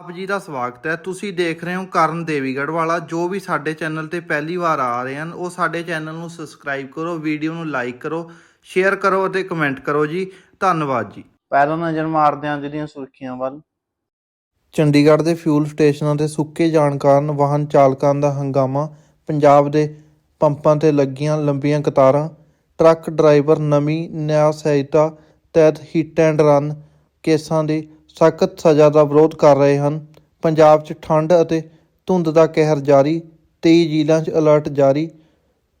ਆਪ ਜੀ ਦਾ ਸਵਾਗਤ ਹੈ। ਤੁਸੀਂ ਦੇਖ ਰਹੇ ਹੋ ਕਰਨ ਦੇਵੀਗੜ੍ਹ ਵਾਲਾ। ਜੋ ਵੀ ਸਾਡੇ ਚੈਨਲ ਤੇ ਪਹਿਲੀ ਵਾਰ ਆ ਰਹੇ ਹਨ ਉਹ ਸਾਡੇ ਚੈਨਲ ਨੂੰ ਸਬਸਕ੍ਰਾਈਬ ਕਰੋ ਵੀਡੀਓ ਨੂੰ ਲਾਈਕ ਕਰੋ ਸ਼ੇਅਰ ਕਰੋ ਅਤੇ ਕਮੈਂਟ ਕਰੋ ਜੀ। ਧੰਨਵਾਦ ਜੀ। ਪਹਿਲਾਂ ਨਜ਼ਰ ਮਾਰਦੇ ਹਾਂ ਜਿਹੜੀਆਂ ਸੁਰਖੀਆਂ ਵੱਲ। ਚੰਡੀਗੜ੍ਹ ਦੇ ਫਿਊਲ ਸਟੇਸ਼ਨਾਂ ਤੇ ਸੁੱਕੇ ਜਾਣ ਕਾਰਨ ਵਾਹਨ ਚਾਲਕਾਂ ਦਾ ਹੰਗਾਮਾ ਪੰਜਾਬ ਦੇ ਪੰਪਾਂ ਤੇ ਲੱਗੀਆਂ ਲੰਬੀਆਂ ਕਤਾਰਾਂ ਟਰੱਕ ਡਰਾਈਵਰ ਨਵੀਂ ਨਿਆਂ ਸੰਹਿਤਾ ਤਹਿਤ ਹਿੱਟ ਐਂਡ ਰਨ ਕੇਸਾਂ ਦੀ ਸਖਤ ਸਜ਼ਾ ਦਾ ਵਿਰੋਧ ਕਰ ਰਹੇ ਹਨ। ਪੰਜਾਬ 'ਚ ਠੰਡ ਅਤੇ ਧੁੰਦ ਦਾ ਕਹਿਰ ਜਾਰੀ 23 ਜ਼ਿਲ੍ਹਿਆਂ 'ਚ ਅਲਰਟ ਜਾਰੀ।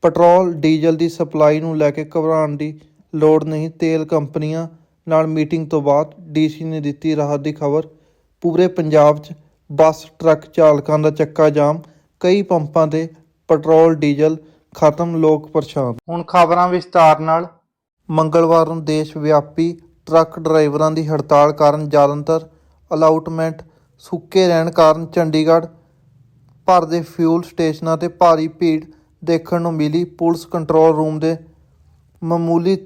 ਪੈਟਰੋਲ, ਡੀਜ਼ਲ ਦੀ ਸਪਲਾਈ ਨੂੰ ਲੈ ਕੇ ਘਬਰਾਉਣ ਦੀ ਲੋੜ ਨਹੀਂ, ਤੇਲ ਕੰਪਨੀਆਂ ਨਾਲ ਮੀਟਿੰਗ ਤੋਂ ਬਾਅਦ ਡੀਸੀ ਨੇ ਦਿੱਤੀ ਰਾਹਤ ਦੀ ਖਬਰ। ਪੂਰੇ ਪੰਜਾਬ 'ਚ ਬੱਸ, ਟਰੱਕ ਚਾਲਕਾਂ ਦਾ ਚੱਕਾ ਜਾਮ, ਕਈ ਪੰਪਾਂ ਤੇ ਪੈਟਰੋਲ, ਡੀਜ਼ਲ ਖਤਮ, ਲੋਕ ਪਰੇਸ਼ਾਨ। ਹੁਣ ਖਬਰਾਂ ਵਿਸਤਾਰ ਨਾਲ। ਮੰਗਲਵਾਰ ਨੂੰ ਦੇਸ਼ ਵਿਆਪੀ ਟਰੱਕ ਡਰਾਈਵਰਾਂ ਦੀ ਹੜਤਾਲ ਕਾਰਨ ਜ਼ਿਆਦਾਤਰ ਅਲਾਟਮੈਂਟ ਸੁੱਕੇ ਰਹਿਣ ਕਾਰਨ ਚੰਡੀਗੜ੍ਹ ਭਰ ਦੇ ਫਿਊਲ ਸਟੇਸ਼ਨਾਂ ਤੇ ਭਾਰੀ ਭੀੜ ਦੇਖਣ ਨੂੰ ਮਿਲੀ। ਪੁਲਿਸ ਕੰਟਰੋਲ ਰੂਮ ਦੇ ਮਾਮੂਲੀ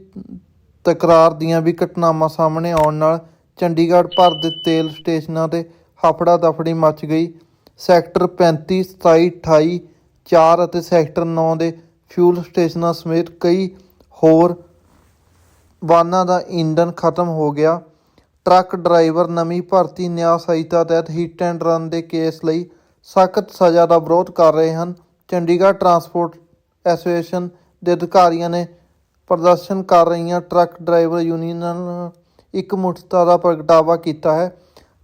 ਤਕਰਾਰ ਦੀਆਂ ਵੀ ਘਟਨਾਵਾਂ ਸਾਹਮਣੇ ਆਉਣ ਨਾਲ ਚੰਡੀਗੜ੍ਹ ਭਰ ਦੇ ਤੇਲ ਸਟੇਸ਼ਨਾਂ ਤੇ ਹਫੜਾ ਦਫੜੀ ਮਚ ਗਈ। ਸੈਕਟਰ 35 27 28 4 ਅਤੇ ਸੈਕਟਰ 9 ਦੇ ਫਿਊਲ ਸਟੇਸ਼ਨਾਂ ਸਮੇਤ ਕਈ ਹੋਰ ਵਾਹਨਾਂ ਦਾ ਇੰਧਨ ਖਤਮ ਹੋ ਗਿਆ। ਟਰੱਕ ਡਰਾਈਵਰ ਨਵੀਂ ਭਰਤੀ ਨਿਆਂ ਸੰਹਿਤਾ ਤਹਿਤ ਹਿੱਟ ਐਂਡ ਰਨ ਦੇ ਕੇਸ ਲਈ ਸਖਤ ਸਜ਼ਾ ਦਾ ਵਿਰੋਧ ਕਰ ਰਹੇ ਹਨ। ਚੰਡੀਗੜ੍ਹ ਟਰਾਂਸਪੋਰਟ ਐਸੋਸੀਏਸ਼ਨ ਦੇ ਅਧਿਕਾਰੀਆਂ ਨੇ ਪ੍ਰਦਰਸ਼ਨ ਕਰ ਰਹੀਆਂ ਟਰੱਕ ਡਰਾਈਵਰ ਯੂਨੀਅਨਾਂ ਨਾਲ ਇੱਕ ਮੁੱਠਤਾ ਦਾ ਪ੍ਰਗਟਾਵਾ ਕੀਤਾ ਹੈ।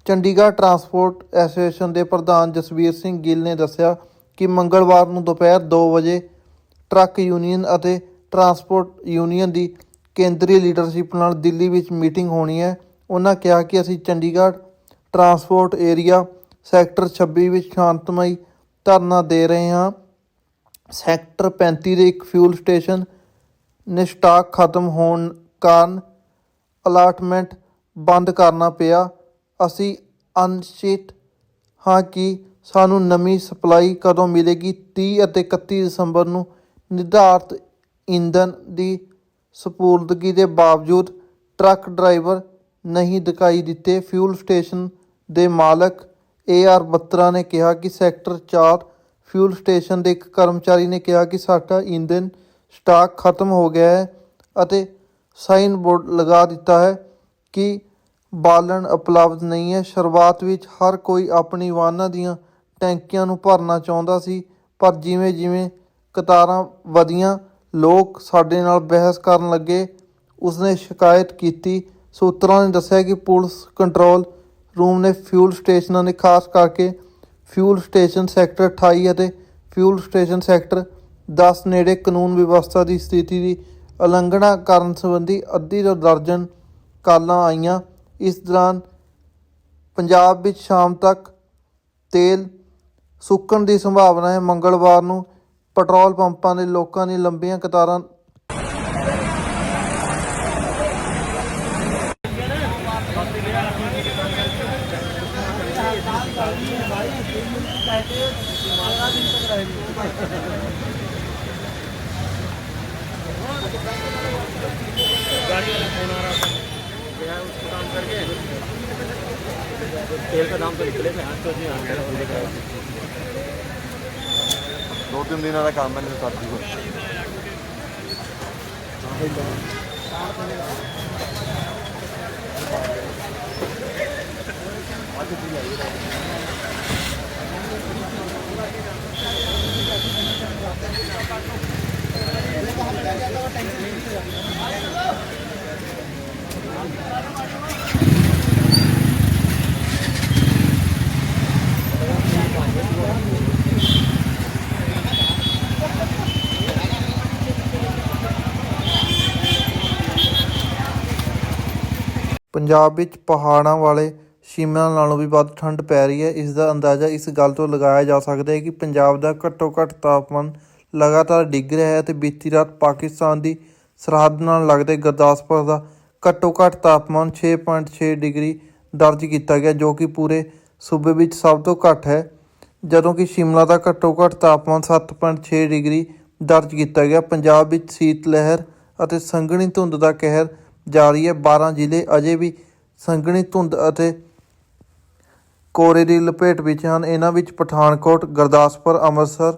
ਚੰਡੀਗੜ੍ਹ ਟਰਾਂਸਪੋਰਟ ਐਸੋਸੀਏਸ਼ਨ ਦੇ ਪ੍ਰਧਾਨ ਜਸਵੀਰ ਸਿੰਘ ਗਿੱਲ ਨੇ ਦੱਸਿਆ ਕਿ ਮੰਗਲਵਾਰ ਨੂੰ ਦੁਪਹਿਰ 2 ਵਜੇ ਟਰੱਕ ਯੂਨੀਅਨ ਅਤੇ ਟਰਾਂਸਪੋਰਟ ਯੂਨੀਅਨ ਦੀ ਕੇਂਦਰੀ ਲੀਡਰਸ਼ਿਪ ਨਾਲ ਦਿੱਲੀ ਵਿੱਚ ਮੀਟਿੰਗ ਹੋਣੀ ਹੈ। ਉਹਨਾਂ ਕਿਹਾ ਕਿ ਅਸੀਂ ਚੰਡੀਗੜ੍ਹ, ਟਰਾਂਸਪੋਰਟ ਏਰੀਆ, ਸੈਕਟਰ 26 ਵਿੱਚ ਸ਼ਾਂਤਮਈ ਧਰਨਾ ਦੇ ਰਹੇ ਹਾਂ। ਸੈਕਟਰ 35 ਦੇ ਇੱਕ ਫਿਊਲ ਸਟੇਸ਼ਨ ਨੇ ਸਟਾਕ ਖਤਮ ਹੋਣ ਕਾਰਨ ਅਲਾਟਮੈਂਟ ਬੰਦ ਕਰਨਾ ਪਿਆ। ਅਸੀਂ ਅਨਿਸ਼ਚਿਤ ਹਾਂ ਕਿ ਸਾਨੂੰ ਨਵੀਂ ਸਪਲਾਈ ਕਦੋਂ ਮਿਲੇਗੀ? 30 ਅਤੇ 31 ਦਸੰਬਰ ਨੂੰ ਨਿਰਧਾਰਤ ਇੰਧਨ ਦੀ ਸਪੂਰਦਗੀ ਦੇ ਬਾਵਜੂਦ ਟਰੱਕ ਡਰਾਈਵਰ ਨਹੀਂ ਦਿਖਾਈ ਦਿੱਤੇ। ਫਿਊਲ ਸਟੇਸ਼ਨ ਦੇ ਮਾਲਕ ਏ ਆਰ ਬੱਤਰਾ ਨੇ ਕਿਹਾ ਕਿ ਸੈਕਟਰ 4 ਫਿਊਲ ਸਟੇਸ਼ਨ ਦੇ ਇੱਕ ਕਰਮਚਾਰੀ ਨੇ ਕਿਹਾ ਕਿ ਸਾਡਾ ਇੰਧਨ ਸਟਾਕ ਖਤਮ ਹੋ ਗਿਆ ਹੈ ਅਤੇ ਸਾਈਨ ਬੋਰਡ ਲਗਾ ਦਿੱਤਾ ਹੈ ਕਿ ਬਾਲਣ ਉਪਲਬਧ ਨਹੀਂ ਹੈ। ਸ਼ੁਰੂਆਤ ਵਿੱਚ ਹਰ ਕੋਈ ਆਪਣੀ ਵਾਹਨਾਂ ਦੀਆਂ ਟੈਂਕੀਆਂ ਨੂੰ ਭਰਨਾ ਚਾਹੁੰਦਾ ਸੀ, ਪਰ ਜਿਵੇਂ ਜਿਵੇਂ ਕਤਾਰਾਂ ਵਧੀਆਂ ਲੋਕ ਸਾਡੇ ਨਾਲ ਬਹਿਸ ਕਰਨ ਲੱਗੇ, ਉਸਨੇ ਸ਼ਿਕਾਇਤ ਕੀਤੀ। ਸੂਤਰਾਂ ਨੇ ਦੱਸਿਆ ਕਿ ਪੁਲਿਸ ਕੰਟਰੋਲ ਰੂਮ ਨੇ ਫਿਊਲ ਸਟੇਸ਼ਨਾਂ ਨੇ ਖਾਸ ਕਰਕੇ ਫਿਊਲ ਸਟੇਸ਼ਨ ਸੈਕਟਰ 28 ਅਤੇ ਫਿਊਲ ਸਟੇਸ਼ਨ ਸੈਕਟਰ 10 ਨੇੜੇ ਕਾਨੂੰਨ ਵਿਵਸਥਾ ਦੀ ਸਥਿਤੀ ਦੀ ਉਲੰਘਣਾ ਕਰਨ ਸੰਬੰਧੀ ਅੱਧੀ ਤੋਂ ਦਰਜਨ ਕਾਲਾਂ ਆਈਆਂ। ਇਸ ਦੌਰਾਨ ਪੰਜਾਬ ਵਿੱਚ ਸ਼ਾਮ ਤੱਕ ਤੇਲ ਸੁੱਕਣ ਦੀ ਸੰਭਾਵਨਾ ਹੈ। ਮੰਗਲਵਾਰ ਨੂੰ ਪੈਟਰੋਲ ਪੰਪਾਂ ਦੇ ਲੋਕਾਂ ਦੀ ਲੰਬੀਆਂ ਕਤਾਰਾਂ तेल का दाम तो निकले थे आज तो जी ਦੋ ਤਿੰਨ ਦਿਨਾਂ ਦਾ ਕੰਮ ਹੈ ਨਹੀਂ ਕਰ ਦੂਗਾ ਪੰਜਾਬ ਵਿੱਚ ਪਹਾੜਾਂ ਵਾਲੇ ਸ਼ਿਮਲਾ ਨਾਲੋਂ ਵੀ ਵੱਧ ਠੰਡ ਪੈ ਰਹੀ ਹੈ। ਇਸ ਦਾ ਅੰਦਾਜ਼ਾ ਇਸ ਗੱਲ ਤੋਂ ਲਗਾਇਆ ਜਾ ਸਕਦਾ ਹੈ ਕਿ ਪੰਜਾਬ ਦਾ ਘੱਟੋ ਘੱਟ ਤਾਪਮਾਨ ਲਗਾਤਾਰ ਡਿੱਗ ਰਿਹਾ ਹੈ ਤੇ ਬੀਤੀ ਰਾਤ ਪਾਕਿਸਤਾਨ ਦੀ ਸਰਹੱਦ ਨਾਲ ਲੱਗਦੇ ਗੁਰਦਾਸਪੁਰ ਦਾ ਘੱਟੋ ਘੱਟ ਤਾਪਮਾਨ 6.6 ਡਿਗਰੀ ਦਰਜ ਕੀਤਾ ਗਿਆ, ਜੋ ਕਿ ਪੂਰੇ ਸੂਬੇ ਵਿੱਚ ਸਭ ਤੋਂ ਘੱਟ ਹੈ, ਜਦੋਂ ਕਿ ਸ਼ਿਮਲਾ ਦਾ ਘੱਟੋ ਘੱਟ ਤਾਪਮਾਨ 7.6 ਡਿਗਰੀ ਦਰਜ ਕੀਤਾ ਗਿਆ। ਪੰਜਾਬ ਵਿੱਚ ਸੀਤ ਲਹਿਰ ਅਤੇ ਸੰਘਣੀ ਧੁੰਦ ਦਾ ਕਹਿਰ ਜਾ ਰਹੀ ਹੈ। 12 ਜ਼ਿਲ੍ਹੇ ਅਜੇ ਵੀ ਸੰਘਣੀ ਧੁੰਦ ਅਤੇ ਕੋਰੇ ਦੀ ਲਪੇਟ ਵਿੱਚ ਹਨ। ਇਹਨਾਂ ਵਿੱਚ ਪਠਾਨਕੋਟ, ਗੁਰਦਾਸਪੁਰ, ਅੰਮ੍ਰਿਤਸਰ,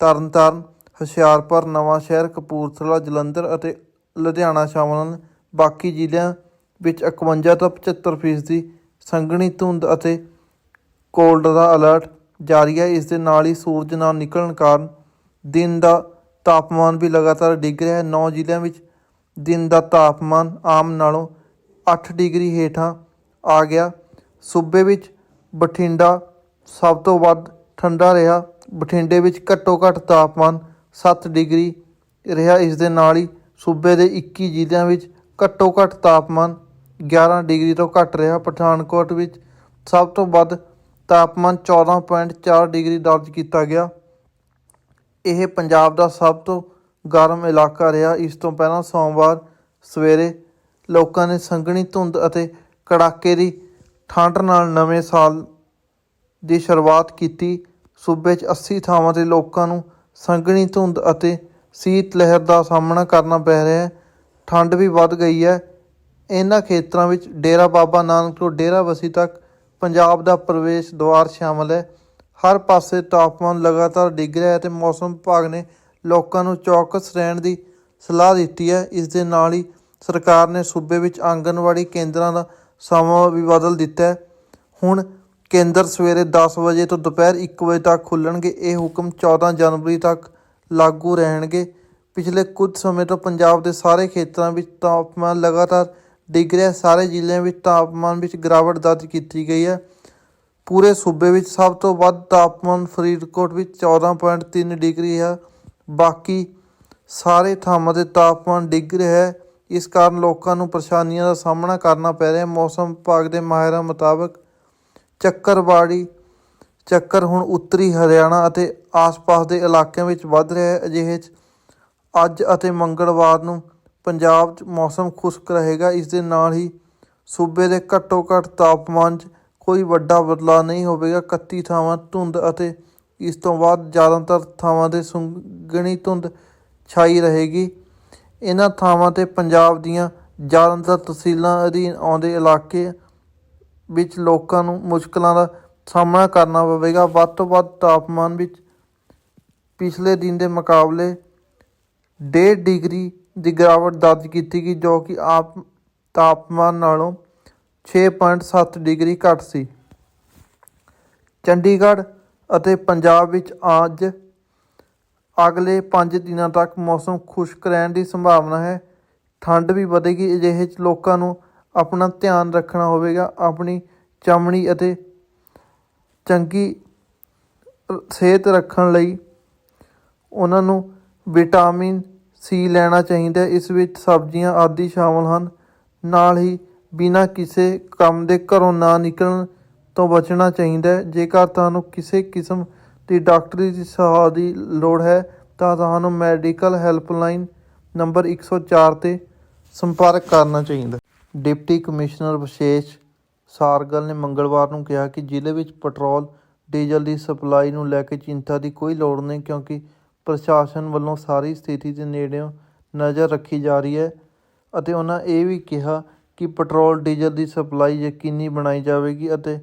ਤਰਨਤਾਰਨ, ਹੁਸ਼ਿਆਰਪੁਰ, ਨਵਾਂਸ਼ਹਿਰ, ਕਪੂਰਥਲਾ, ਜਲੰਧਰ ਅਤੇ ਲੁਧਿਆਣਾ ਸ਼ਾਮਲ ਹਨ। ਬਾਕੀ ਜ਼ਿਲ੍ਹਿਆਂ ਵਿੱਚ 51 ਤੋਂ 75 ਫੀਸਦੀ ਸੰਘਣੀ ਧੁੰਦ ਅਤੇ ਕੋਲਡ ਦਾ ਅਲਰਟ ਜਾਰੀ ਹੈ। ਇਸ ਦੇ ਨਾਲ ਹੀ ਸੂਰਜ ਨਾ ਨਿਕਲਣ ਕਾਰਨ ਦਿਨ ਦਾ ਤਾਪਮਾਨ ਵੀ ਲਗਾਤਾਰ ਡਿੱਗ ਰਿਹਾ ਹੈ। 9 ਜ਼ਿਲ੍ਹਿਆਂ ਵਿੱਚ ਦਿਨ ਦਾ ਤਾਪਮਾਨ ਆਮ ਨਾਲੋਂ 8 ਡਿਗਰੀ ਹੇਠਾਂ ਆ ਗਿਆ। ਸੂਬੇ ਵਿੱਚ ਬਠਿੰਡਾ ਸਭ ਤੋਂ ਵੱਧ ਠੰਡਾ ਰਿਹਾ। ਬਠਿੰਡੇ ਵਿੱਚ ਘੱਟੋ ਘੱਟ ਤਾਪਮਾਨ 7 ਡਿਗਰੀ ਰਿਹਾ। ਇਸ ਦੇ ਨਾਲ ਹੀ ਸੂਬੇ ਦੇ 21 ਜ਼ਿਲ੍ਹਿਆਂ ਵਿੱਚ ਘੱਟੋ ਘੱਟ ਤਾਪਮਾਨ 11 ਡਿਗਰੀ ਤੋਂ ਘੱਟ ਰਿਹਾ। ਪਠਾਨਕੋਟ ਵਿੱਚ ਸਭ ਤੋਂ ਵੱਧ ਤਾਪਮਾਨ 14.4 ਡਿਗਰੀ ਦਰਜ ਕੀਤਾ ਗਿਆ। ਇਹ ਪੰਜਾਬ ਦਾ ਸਭ ਤੋਂ ਗਰਮ ਇਲਾਕਾ ਰਿਹਾ। ਇਸ ਤੋਂ ਪਹਿਲਾਂ ਸੋਮਵਾਰ ਸਵੇਰੇ ਲੋਕਾਂ ਨੇ ਸੰਘਣੀ ਧੁੰਦ ਅਤੇ ਕੜਾਕੇ ਦੀ ਠੰਡ ਨਾਲ ਨਵੇਂ ਸਾਲ ਦੀ ਸ਼ੁਰੂਆਤ ਕੀਤੀ। ਸੂਬੇ 'ਚ 80 ਥਾਵਾਂ ਤੇ ਲੋਕਾਂ ਨੂੰ ਸੰਘਣੀ ਧੁੰਦ ਅਤੇ ਸੀਤ ਲਹਿਰ ਦਾ ਸਾਹਮਣਾ ਕਰਨਾ ਪੈ ਰਿਹਾ ਹੈ। ਠੰਡ ਵੀ ਵੱਧ ਗਈ ਹੈ। ਇਹਨਾਂ ਖੇਤਰਾਂ ਵਿੱਚ ਡੇਰਾ ਬਾਬਾ ਨਾਨਕ ਤੋਂ ਡੇਰਾ ਬਸੀ ਤੱਕ ਪੰਜਾਬ ਦਾ ਪ੍ਰਵੇਸ਼ ਦੁਆਰ ਸ਼ਾਮਲ ਹੈ। ਹਰ ਪਾਸੇ ਤਾਪਮਾਨ ਲਗਾਤਾਰ ਡਿੱਗ ਰਿਹਾ ਹੈ ਤੇ ਮੌਸਮ ਵਿਭਾਗ ਨੇ ਲੋਕਾਂ ਨੂੰ ਚੌਕਸ ਰਹਿਣ ਦੀ ਸਲਾਹ ਦਿੱਤੀ ਹੈ। ਇਸ ਦੇ ਨਾਲ ਹੀ ਸਰਕਾਰ ਨੇ ਸੂਬੇ ਵਿੱਚ ਆਂਗਨਵਾੜੀ ਕੇਂਦਰਾਂ ਦਾ ਸਮਾਂ ਵੀ ਬਦਲ ਦਿੱਤਾ ਹੈ। ਹੁਣ ਕੇਂਦਰ ਸਵੇਰੇ 10 ਵਜੇ ਤੋਂ ਦੁਪਹਿਰ 1 ਵਜੇ ਤੱਕ ਖੁੱਲਣਗੇ ਇਹ ਹੁਕਮ 14 ਜਨਵਰੀ ਤੱਕ ਲਾਗੂ ਰਹਿਣਗੇ। ਪਿਛਲੇ ਕੁਝ ਸਮੇਂ ਤੋਂ ਪੰਜਾਬ ਦੇ ਸਾਰੇ ਖੇਤਰਾਂ ਵਿੱਚ ਤਾਪਮਾਨ ਲਗਾਤਾਰ ਡਿੱਗ ਰਿਹਾ ਸਾਰੇ ਜ਼ਿਲ੍ਹਿਆਂ ਵਿੱਚ ਤਾਪਮਾਨ ਵਿੱਚ ਗਿਰਾਵਟ ਦਰਜ ਕੀਤੀ ਗਈ ਹੈ। ਪੂਰੇ ਸੂਬੇ ਵਿੱਚ ਸਭ ਤੋਂ ਵੱਧ ਤਾਪਮਾਨ ਫਰੀਦਕੋਟ ਵਿੱਚ 14.3 ਡਿਗਰੀ ਹੈ। ਬਾਕੀ ਸਾਰੇ ਥਾਵਾਂ ਤੇ ਤਾਪਮਾਨ ਡਿੱਗ ਰਿਹਾ ਹੈ। ਇਸ ਕਾਰਨ ਲੋਕਾਂ ਨੂੰ ਪਰੇਸ਼ਾਨੀਆਂ ਦਾ ਸਾਹਮਣਾ ਕਰਨਾ ਪੈ ਰਿਹਾ ਹੈ। ਮੌਸਮ ਵਿਭਾਗ ਦੇ ਮਾਹਿਰਾਂ ਮੁਤਾਬਕ ਚੱਕਰਵਾੜੀ ਚੱਕਰ ਹੁਣ ਉੱਤਰੀ ਹਰਿਆਣਾ ਅਤੇ ਆਸ-ਪਾਸ ਦੇ ਇਲਾਕਿਆਂ ਵਿੱਚ ਵੱਧ ਰਿਹਾ ਹੈ। ਅਜਿਹੇ 'ਚ ਅੱਜ ਅਤੇ ਮੰਗਲਵਾਰ ਨੂੰ ਪੰਜਾਬ 'ਚ ਮੌਸਮ ਖੁਸ਼ਕ ਰਹੇਗਾ। ਇਸ ਦੇ ਨਾਲ ਹੀ ਸੂਬੇ ਦੇ ਘੱਟੋ ਘੱਟ ਤਾਪਮਾਨ 'ਚ ਕੋਈ ਵੱਡਾ ਬਦਲਾਅ ਨਹੀਂ ਹੋਵੇਗਾ। 31 ਥਾਵਾਂ ਧੁੰਦ ਅਤੇ ਇਸ ਤੋਂ ਬਾਅਦ ਜ਼ਿਆਦਾਤਰ ਥਾਵਾਂ ਤੇ ਗਣੀ ਧੁੰਦ ਛਾਈ ਰਹੇਗੀ। ਇਹਨਾਂ ਥਾਵਾਂ ਤੇ ਪੰਜਾਬ ਦੀਆਂ ਜ਼ਿਆਦਾਤਰ ਤਹਿਸੀਲਾਂ ਅਧੀਨ ਆਉਂਦੇ ਇਲਾਕੇ ਵਿੱਚ ਲੋਕਾਂ ਨੂੰ ਮੁਸ਼ਕਲਾਂ ਦਾ ਸਾਹਮਣਾ ਕਰਨਾ ਪਵੇਗਾ। ਵੱਧ ਤੋਂ ਵੱਧ ਤਾਪਮਾਨ ਵਿੱਚ ਪਿਛਲੇ ਦਿਨ ਦੇ ਮੁਕਾਬਲੇ 1.5 ਡਿਗਰੀ ਦੀ ਗਿਰਾਵਟ ਦਰਜ ਕੀਤੀ ਗਈ, ਜੋ ਕਿ ਆਪ ਤਾਪਮਾਨ ਨਾਲੋਂ 6.7 ਡਿਗਰੀ ਘੱਟ ਸੀ। ਚੰਡੀਗੜ੍ਹ ਅਤੇ ਪੰਜਾਬ ਵਿੱਚ ਅੱਜ ਅਗਲੇ 5 ਦਿਨਾਂ ਤੱਕ ਮੌਸਮ ਖੁਸ਼ਕ ਰਹਿਣ ਦੀ ਸੰਭਾਵਨਾ ਹੈ। ਠੰਡ ਵੀ ਵਧੇਗੀ, ਅਜਿਹੇ 'ਚ ਲੋਕਾਂ ਨੂੰ ਆਪਣਾ ਧਿਆਨ ਰੱਖਣਾ ਹੋਵੇਗਾ। ਆਪਣੀ ਚਮੜੀ ਅਤੇ ਚੰਗੀ ਸਿਹਤ ਰੱਖਣ ਲਈ ਉਹਨਾਂ ਨੂੰ ਵਿਟਾਮਿਨ ਸੀ ਲੈਣਾ ਚਾਹੀਦਾ ਇਸ ਵਿੱਚ ਸਬਜ਼ੀਆਂ, ਆਦਿ ਸ਼ਾਮਲ ਹਨ। ਨਾਲ ਹੀ ਬਿਨਾਂ ਕਿਸੇ ਕੰਮ ਦੇ ਘਰੋਂ ਨਾ ਨਿਕਲਣ ਤੋਂ ਬਚਣਾ ਚਾਹੀਦਾ ਹੈ। ਜੇਕਰ ਤੁਹਾਨੂੰ ਕਿਸੇ ਕਿਸਮ ਦੀ ਡਾਕਟਰੀ ਦੀ ਸਲਾਹ ਦੀ ਲੋੜ ਹੈ, ਤਾਂ ਤੁਹਾਨੂੰ ਮੈਡੀਕਲ ਹੈਲਪਲਾਈਨ ਨੰਬਰ 104 ਤੇ ਸੰਪਰਕ ਕਰਨਾ ਚਾਹੀਦਾ ਡਿਪਟੀ ਕਮਿਸ਼ਨਰ ਵਿਸ਼ੇਸ਼ ਸਾਰਗਲ ਨੇ ਮੰਗਲਵਾਰ ਨੂੰ ਕਿਹਾ ਕਿ ਜ਼ਿਲ੍ਹੇ ਵਿੱਚ ਪੈਟਰੋਲ, ਡੀਜ਼ਲ ਦੀ ਸਪਲਾਈ ਨੂੰ ਲੈ ਕੇ ਚਿੰਤਾ ਦੀ ਕੋਈ ਲੋੜ ਨਹੀਂ, ਕਿਉਂਕਿ ਪ੍ਰਸ਼ਾਸਨ ਵੱਲੋਂ ਸਾਰੀ ਸਥਿਤੀ ਦੇ ਨੇੜਿਓਂ ਨਜ਼ਰ ਰੱਖੀ ਜਾ ਰਹੀ ਹੈ ਅਤੇ ਉਹਨਾਂ ਇਹ ਵੀ ਕਿਹਾ ਕਿ ਪੈਟਰੋਲ, ਡੀਜ਼ਲ ਦੀ ਸਪਲਾਈ ਯਕੀਨੀ ਬਣਾਈ ਜਾਵੇਗੀ ਅਤੇ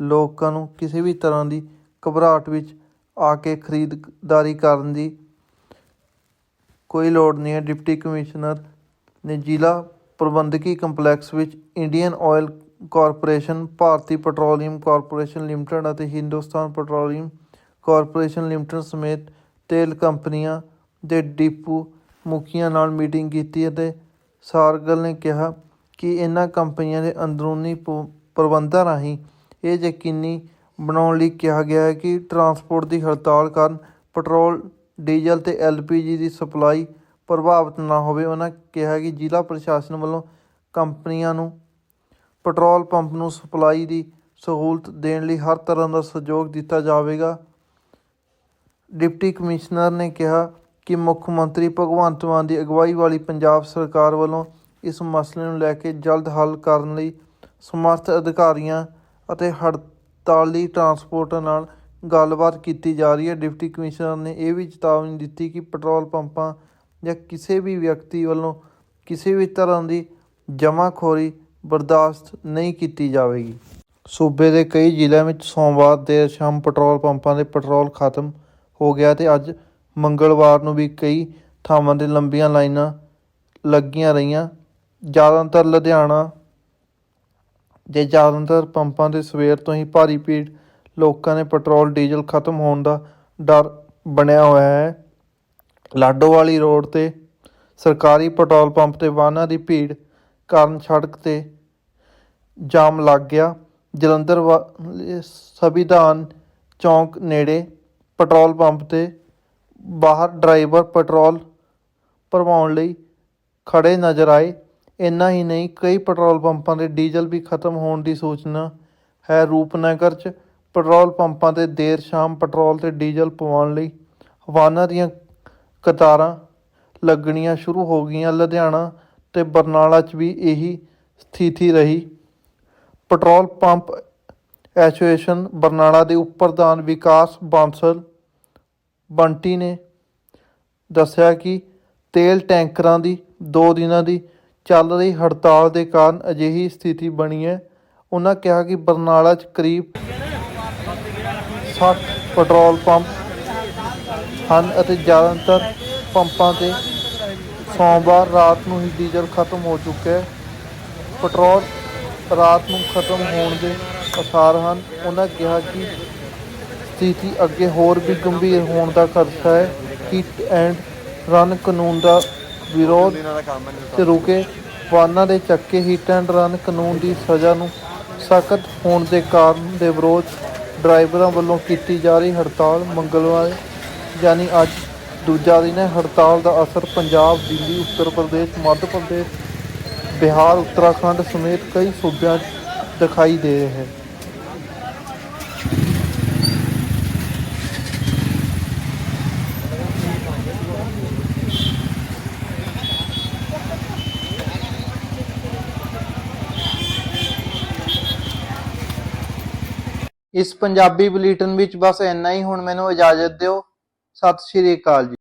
ਲੋਕਾਂ ਨੂੰ ਕਿਸੇ ਵੀ ਤਰ੍ਹਾਂ ਦੀ ਘਬਰਾਹਟ ਵਿੱਚ ਆ ਕੇ ਖਰੀਦਦਾਰੀ ਕਰਨ ਦੀ ਕੋਈ ਲੋੜ ਨਹੀਂ ਹੈ। ਡਿਪਟੀ ਕਮਿਸ਼ਨਰ ਨੇ ਜ਼ਿਲ੍ਹਾ ਪ੍ਰਬੰਧਕੀ ਕੰਪਲੈਕਸ ਵਿੱਚ Indian Oil Corporation, Bharati Petroleum Corporation Limited ਅਤੇ ਹਿੰਦੁਸਤਾਨ ਪੈਟਰੋਲੀਅਮ ਕਾਰਪੋਰੇਸ਼ਨ ਲਿਮਟਿਡ ਸਮੇਤ ਤੇਲ ਕੰਪਨੀਆਂ ਦੇ ਡਿਪੂ ਮੁਖੀਆਂ ਨਾਲ ਮੀਟਿੰਗ ਕੀਤੀ ਅਤੇ ਸਾਰਗਲ ਨੇ ਕਿਹਾ ਕਿ ਇਹਨਾਂ ਕੰਪਨੀਆਂ ਦੇ ਅੰਦਰੂਨੀ ਪ- ਪ੍ਰਬੰਧਾਂ ਰਾਹੀਂ ਇਹ ਯਕੀਨੀ ਬਣਾਉਣ ਲਈ ਕਿਹਾ ਗਿਆ ਹੈ ਕਿ ਟਰਾਂਸਪੋਰਟ ਦੀ ਹੜਤਾਲ ਕਾਰਨ ਪੈਟਰੋਲ, ਡੀਜ਼ਲ ਤੇ ਐਲਪੀਜੀ ਦੀ ਸਪਲਾਈ ਪ੍ਰਭਾਵਿਤ ਨਾ ਹੋਵੇ ਉਹਨਾਂ ਕਿਹਾ ਕਿ ਜ਼ਿਲ੍ਹਾ ਪ੍ਰਸ਼ਾਸਨ ਵੱਲੋਂ ਕੰਪਨੀਆਂ ਨੂੰ ਪੈਟਰੋਲ ਪੰਪ ਨੂੰ ਸਪਲਾਈ ਦੀ ਸਹੂਲਤ ਦੇਣ ਲਈ ਹਰ ਤਰ੍ਹਾਂ ਦਾ ਸਹਿਯੋਗ ਦਿੱਤਾ ਜਾਵੇਗਾ। ਡਿਪਟੀ ਕਮਿਸ਼ਨਰ ਨੇ ਕਿਹਾ ਕਿ ਮੁੱਖ ਮੰਤਰੀ ਭਗਵੰਤ ਮਾਨ ਦੀ ਅਗਵਾਈ ਵਾਲੀ ਪੰਜਾਬ ਸਰਕਾਰ ਵੱਲੋਂ ਇਸ ਮਸਲੇ ਨੂੰ ਲੈ ਕੇ ਜਲਦ ਹੱਲ ਕਰਨ ਲਈ ਸਮਰਥ ਅਧਿਕਾਰੀਆਂ ਅਤੇ ਹੜਤਾਲੀ ਟਰਾਂਸਪੋਰਟਰ ਨਾਲ ਗੱਲਬਾਤ ਕੀਤੀ ਜਾ ਰਹੀ ਹੈ। ਡਿਪਟੀ ਕਮਿਸ਼ਨਰ ਨੇ ਇਹ ਵੀ ਚੇਤਾਵਨੀ ਦਿੱਤੀ ਕਿ ਪੈਟਰੋਲ ਪੰਪਾਂ ਜਾਂ ਕਿਸੇ ਵੀ ਵਿਅਕਤੀ ਵੱਲੋਂ ਕਿਸੇ ਵੀ ਤਰ੍ਹਾਂ ਦੀ ਜਮਾਖੋਰੀ ਬਰਦਾਸ਼ਤ ਨਹੀਂ ਕੀਤੀ ਜਾਵੇਗੀ। ਸੂਬੇ ਦੇ ਕਈ ਜ਼ਿਲ੍ਹਿਆਂ ਵਿੱਚ ਸੋਮਵਾਰ ਦੇਰ ਸ਼ਾਮ ਪੈਟਰੋਲ ਪੰਪਾਂ ਦੇ ਪੈਟਰੋਲ ਖਤਮ ਹੋ ਗਿਆ ਤੇ ਅੱਜ ਮੰਗਲਵਾਰ ਨੂੰ ਵੀ ਕਈ ਥਾਵਾਂ ਤੇ ਲੰਬੀਆਂ ਲਾਈਨਾਂ ਲੱਗੀਆਂ ਰਹੀਆਂ। ਜ਼ਿਆਦਾਤਰ ਲੁਧਿਆਣਾ ਜੇ ਜ਼ਿਆਦਾਤਰ ਪੰਪਾਂ ਤੇ ਸਵੇਰ ਤੋਂ ਹੀ ਭਾਰੀ ਭੀੜ, ਲੋਕਾਂ ਨੇ ਪੈਟਰੋਲ, ਡੀਜ਼ਲ ਖਤਮ ਹੋਣ ਦਾ ਡਰ ਬਣਿਆ ਹੋਇਆ ਹੈ। ਲਾਡੋਵਾਲੀ ਰੋਡ ਤੇ ਸਰਕਾਰੀ ਪੈਟਰੋਲ ਪੰਪ ਤੇ ਵਾਹਨਾਂ ਦੀ ਭੀੜ ਕਾਰਨ ਸੜਕ ਤੇ ਜਾਮ ਲੱਗ ਗਿਆ। ਜਲੰਧਰ ਵਾ- ਸੰਵਿਧਾਨ ਚੌਂਕ ਨੇੜੇ ਪੈਟਰੋਲ ਪੰਪ ਤੇ ਬਾਹਰ ਡਰਾਈਵਰ ਪੈਟਰੋਲ ਭਰਵਾਉਣ ਲਈ ਖੜੇ ਨਜ਼ਰ ਆਏ। ਇੰਨਾ ਹੀ ਨਹੀਂ, ਕਈ ਪੈਟਰੋਲ ਪੰਪਾਂ ਤੇ ਡੀਜ਼ਲ ਵੀ ਖਤਮ ਹੋਣ ਦੀ ਸੂਚਨਾ ਹੈ ਰੂਪਨਗਰ 'ਚ। ਪੈਟਰੋਲ ਪੰਪਾਂ ਤੇ ਦੇਰ ਸ਼ਾਮ ਪੈਟਰੋਲ ਤੇ ਡੀਜ਼ਲ ਪਵਾਉਣ ਲਈ ਵਾਹਨਾਂ ਦੀਆਂ ਕਤਾਰਾਂ ਲੱਗਣੀਆਂ ਸ਼ੁਰੂ ਹੋ ਗਈਆਂ। ਲੁਧਿਆਣਾ ਤੇ ਬਰਨਾਲਾ 'ਚ ਵੀ ਇਹੀ ਸਥਿਤੀ ਰਹੀ। ਪੈਟਰੋਲ ਪੰਪ ਐਸੋਸੀਏਸ਼ਨ ਬਰਨਾਲਾ ਦੇ ਉਪ ਪ੍ਰਧਾਨ ਵਿਕਾਸ ਬਾਂਸਲ ਬੰਟੀ ਨੇ ਦੱਸਿਆ ਕਿ ਤੇਲ ਟੈਂਕਰਾਂ ਦੀ 2 ਦਿਨਾਂ ਦੀ ਚੱਲ ਰਹੀ ਹੜਤਾਲ ਦੇ ਕਾਰਨ ਅਜਿਹੀ ਸਥਿਤੀ ਬਣੀ ਹੈ। ਉਹਨਾਂ ਕਿਹਾ ਕਿ ਬਰਨਾਲਾ 'ਚ ਕਰੀਬ 60 ਪੈਟਰੋਲ ਪੰਪ ਹਨ ਅਤੇ ਜ਼ਿਆਦਾਤਰ ਪੰਪਾਂ ਤੇ ਸੋਮਵਾਰ ਰਾਤ ਨੂੰ ਹੀ ਡੀਜ਼ਲ ਖਤਮ ਹੋ ਚੁੱਕਿਆ ਹੈ। ਪੈਟਰੋਲ ਰਾਤ ਨੂੰ ਖਤਮ ਹੋਣ ਦੇ ਅਸਾਰ ਹਨ। ਉਹਨਾਂ ਕਿਹਾ ਕਿ ਸਥਿਤੀ ਅੱਗੇ ਹੋਰ ਵੀ ਗੰਭੀਰ ਹੋਣ ਦਾ ਖਦਸ਼ਾ ਹੈ। ਹਿੱਟ ਐਂਡ ਰਨ ਕਾਨੂੰਨ ਦਾ ਵਿਰੋਧ ਤੇ ਰੁਕੇ। ਵਾਹਨਾਂ ਦੇ ਚੱਕੇ ਹਿੱਟ ਐਂਡ ਰਨ ਕਾਨੂੰਨ ਦੀ ਸਜ਼ਾ ਨੂੰ ਸਖਤ ਹੋਣ ਦੇ ਕਾਰਨ ਦੇ ਵਿਰੋਧ ਡਰਾਈਵਰਾਂ ਵੱਲੋਂ ਕੀਤੀ ਜਾ ਰਹੀ ਹੜਤਾਲ ਮੰਗਲਵਾਰ, ਯਾਨੀ ਅੱਜ ਦੂਜਾ ਦਿਨ ਹੈ। ਹੜਤਾਲ ਦਾ ਅਸਰ ਪੰਜਾਬ, ਦਿੱਲੀ, ਉੱਤਰ ਪ੍ਰਦੇਸ਼, ਮੱਧ ਪ੍ਰਦੇਸ਼, ਬਿਹਾਰ, ਉੱਤਰਾਖੰਡ ਸਮੇਤ ਕਈ ਸੂਬਿਆਂ 'ਚ ਦਿਖਾਈ ਦੇ ਰਿਹਾ ਹੈ। ਇਸ ਪੰਜਾਬੀ ਬੁਲੇਟਿਨ ਵਿੱਚ ਬਸ ਇੰਨਾ ਹੀ। ਹੁਣ ਮੈਨੂੰ ਇਜਾਜ਼ਤ ਦਿਓ। ਸਤਿ ਸ਼੍ਰੀ ਅਕਾਲ ਜੀ।